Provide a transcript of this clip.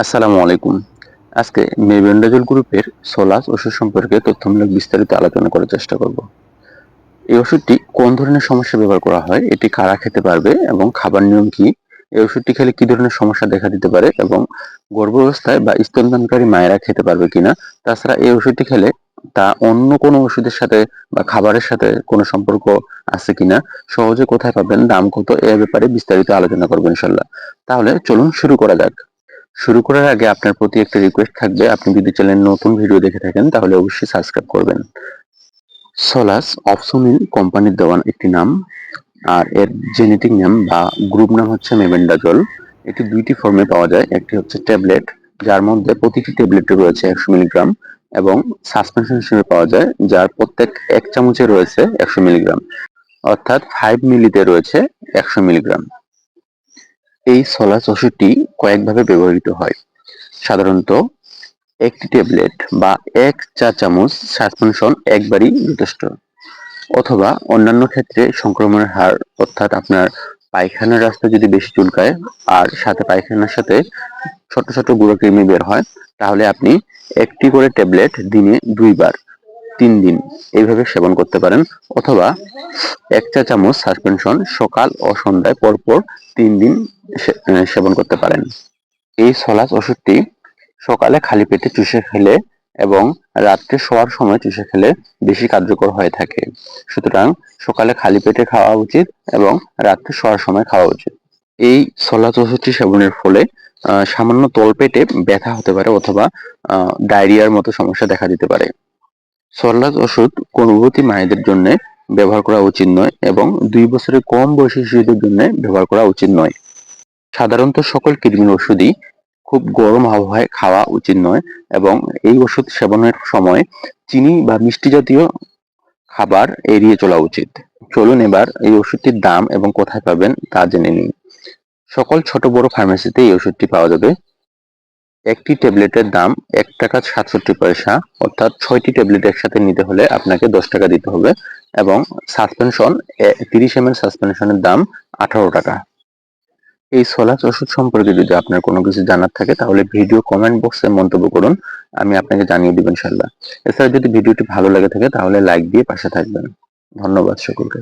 আসসালামু আলাইকুম। আজকে মেবেন্ডাজল গ্রুপের সোলাস ওষুধ সম্পর্কে তথ্যমূলক বিস্তারিত আলোচনা করার চেষ্টা করব। এই ওষুধটি কোন ধরনের সমস্যা ব্যবহার করা হয়, এটি কারা খেতে পারবে এবং খাবার নিয়ম কি, এই ওষুধটি খেলে কি ধরনের সমস্যা দেখা দিতে পারে এবং গর্ভাবস্থায় বা স্তনদানকারী মায়েরা খেতে পারবে কিনা, তাছাড়া এই ওষুধটি খেলে তা অন্য কোনো ওষুধের সাথে বা খাবারের সাথে কোনো সম্পর্ক আছে কিনা, সহজে কোথায় পাবেন, দাম কত, এ ব্যাপারে বিস্তারিত আলোচনা করব ইনশাল্লাহ তাহলে চলুন শুরু করা যাক। শুরু করার আগে আপনার প্রতি একটা রিকোয়েস্ট থাকবে। আপনি যদি চ্যানেল নতুন ভিডিও দেখে থাকেন, তাহলে অবশ্যই সাবস্ক্রাইব করবেন। সোলাস অপসোনিল কোম্পানির দেওয়ান একটি নাম, আর এর জেনেটিক নাম বা গ্রুপ নাম হচ্ছে মেবেন্ডাজল এটি দুইটি ফর্মে পাওয়া যায়। একটি হচ্ছে ট্যাবলেট যার মধ্যে প্রতিটি ট্যাবলেটে রয়েছে একশো মিলিগ্রাম এবং সাসপেনশন হিসেবে পাওয়া যায়, যার প্রত্যেক এক চামচে রয়েছে একশো মিলিগ্রাম অর্থাৎ ফাইভ মিলিতে রয়েছে একশো মিলিগ্রাম এই সলাস ওষুধটি কয়েকভাবে ব্যবহৃত হয়। সাধারণত একটি ট্যাবলেট বা এক চা চামচ সাসপেনশন একবারই যথেষ্ট। অথবা অন্যান্য ক্ষেত্রে সংক্রমণের হার, অর্থাৎ আপনার পায়খানার রাস্তা যদি বেশি চুলকায় আর সাথে পায়খানার সাথে ছোট ছোট গুঁড়ো কৃমি বের হয়, তাহলে আপনি একটি করে ট্যাবলেট দিনে দুইবার তিন দিন এইভাবে সেবন করতে পারেন, অথবা এক চা চামচ সাসপেনশন সকাল ও সন্ধ্যায় পরপর তিন দিন সেবন করতে পারেন। এই সলাস ওষুধটি সকালে খালি পেটে চুষে খেলে এবং রাত্রে শোয়ার সময় চুষে খেলে বেশি কার্যকর হয়ে থাকে। সুতরাং সকালে খালি পেটে খাওয়া উচিত এবং রাত্রে শোয়ার সময় খাওয়া উচিত। এই সলাস ওষুধটি সেবনের ফলে সামান্য তলপেটে ব্যথা হতে পারে অথবা ডায়রিয়ার মতো সমস্যা দেখা দিতে পারে। সল্লাজ ওষুধ গর্ভবতী মায়েদের জন্য ব্যবহার করা উচিত নয় এবং দুই বছরের কম বয়সী শিশুদের জন্য ব্যবহার করা উচিত নয়। সাধারণত সকল কৃমির ওষুধই খুব গরম আবহাওয়ায় খাওয়া উচিত নয় এবং এই ওষুধ সেবনের সময় চিনি বা মিষ্টি জাতীয় খাবার এড়িয়ে চলা উচিত। চলুন এবার এই ওষুধটির দাম এবং কোথায় পাবেন তা জেনে নিন সকল ছোট বড় ফার্মেসিতে এই ওষুধটি পাওয়া যাবে। একটি ট্যাবলেটের দাম এক টাকা সাতষট্টি পয়সা, অর্থাৎ ছয়টি ট্যাবলেট একসাথে নিতে হলে আপনাকে দশ টাকা দিতে হবে এবং সাসপেনশন তিরিশ এম সাসপেনশনের দাম আঠারো টাকা। এই সোলাস ওষুধ সম্পর্কে যদি আপনার কোনো কিছু জানার থাকে, তাহলে ভিডিও কমেন্ট বক্সে মন্তব্য করুন, আমি আপনাকে জানিয়ে দিব ইনশাল্লাহ এছাড়া যদি ভিডিওটি ভালো লাগে থাকে, তাহলে লাইক দিয়ে পাশে থাকবেন। ধন্যবাদ সকলকে।